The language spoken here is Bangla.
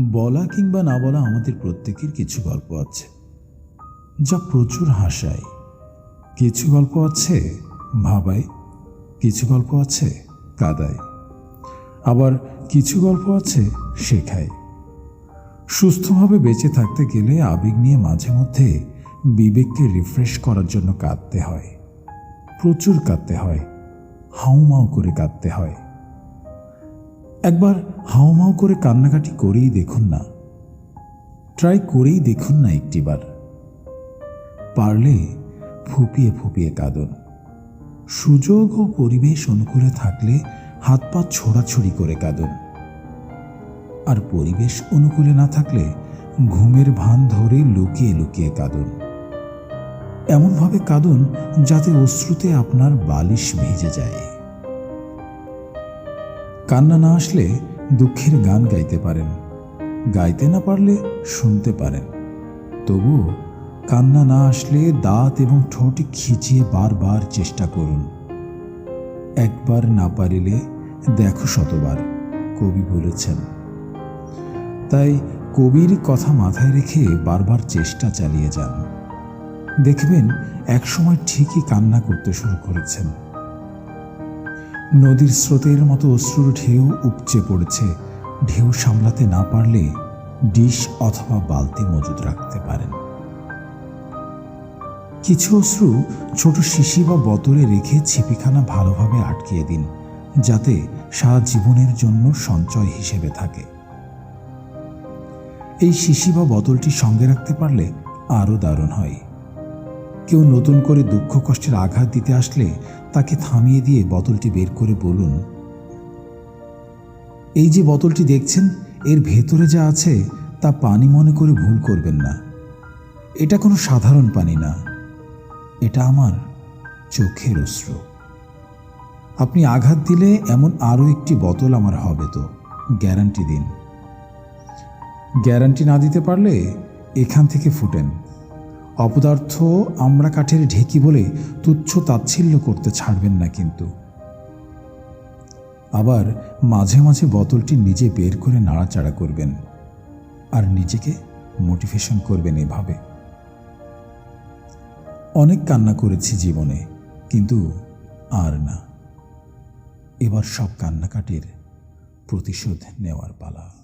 বলা কিংবা না বলা আমাদের প্রত্যেকের কিছু গল্প আছে, যা প্রচুর হাসায়। কিছু গল্প আছে ভাবায়, কিছু গল্প আছে কাদায়। আবার কিছু গল্প আছে শেখায়। সুস্থভাবে বেঁচে থাকতে গেলে আবেগ নিয়ে মাঝে মধ্যে বিবেককে রিফ্রেশ করার জন্য কাঁদতে হয়। প্রচুর কাঁদতে হয়, হাউমাউ করে কাঁদতে হয়। একবার হাউমাউ করে কান্নাকাটি করেই দেখুন না। ট্রাই করেই দেখুন না একটিবার। পারলে ফুপিয়ে ফুপিয়ে কাঁদুন। সুযোগ ও পরিবেশ অনুকূলে থাকলে হাত পা ছোড়াছড়ি করে কাঁদুন। আর পরিবেশ অনুকূলে না থাকলে ঘুমের ভান ধরে লুকিয়ে লুকিয়ে কাঁদুন। এমনভাবে কাঁদুন যাতে অশ্রুতে আপনার বালিশ ভিজে যায়। কান্না না আসলে দুঃখের গান গাইতে পারেন। গাইতে না পারলে শুনতে পারেন। তবুও কান্না না আসলে দাঁত এবং ঠোঁট খিচিয়ে বারবার চেষ্টা করুন। একবার না পারিলে দেখো শতবার, কবি বলেছেন। তাই কবির কথা মাথায় রেখে বারবার চেষ্টা চালিয়ে যান। দেখবেন একসময় ঠিকই কান্না করতে শুরু করেছেন। নদীর স্রোতের মতো অশ্রুর ঢেউ উপচে পড়েছে। ঢেউ সামলাতে না পারলে ডিশ অথবা বালতি মজুদ রাখতে পারেন। কিছু অশ্রু ছোট শিশি বা বোতলে রেখে ছিপিখানা ভালোভাবে আটকিয়ে দিন, যাতে সারা জীবনের জন্য সঞ্চয় হিসেবে থাকে। এই শিশি বা বোতলটি সঙ্গে রাখতে পারলে আরও দারুণ হয়। কেউ নতুন করে দুঃখ কষ্টের আঘাত দিতে আসলে তাকে থামিয়ে দিয়ে বোতলটি বের করে বলুন, এই যে বোতলটি দেখছেন, এর ভেতরে যা আছে তা পানি মনে করে ভুল করবেন না। এটা কোনো সাধারণ পানি না। এটা আমার চোখের অশ্রু। আপনি আঘাত দিলে এমন আরও একটি বোতল আমার হবে তো, গ্যারান্টি দিন। গ্যারান্টি না দিতে পারলে এখান থেকে ফুটেন। অপদার্থ আমরা কাঠের ঢেকি বলে তুচ্ছ তাচ্ছিল্য করতে ছাড়বেন না কিন্তু। আবার মাঝে মাঝে বোতলটি নিজে বের করে নাড়াচাড়া করবেন আর নিজেকে মোটিভেশন করবেন এভাবে। অনেক কান্না করেছি জীবনে, কিন্তু আর না। এবার সব কান্নাকাটির প্রতিশোধ নেওয়ার পালা।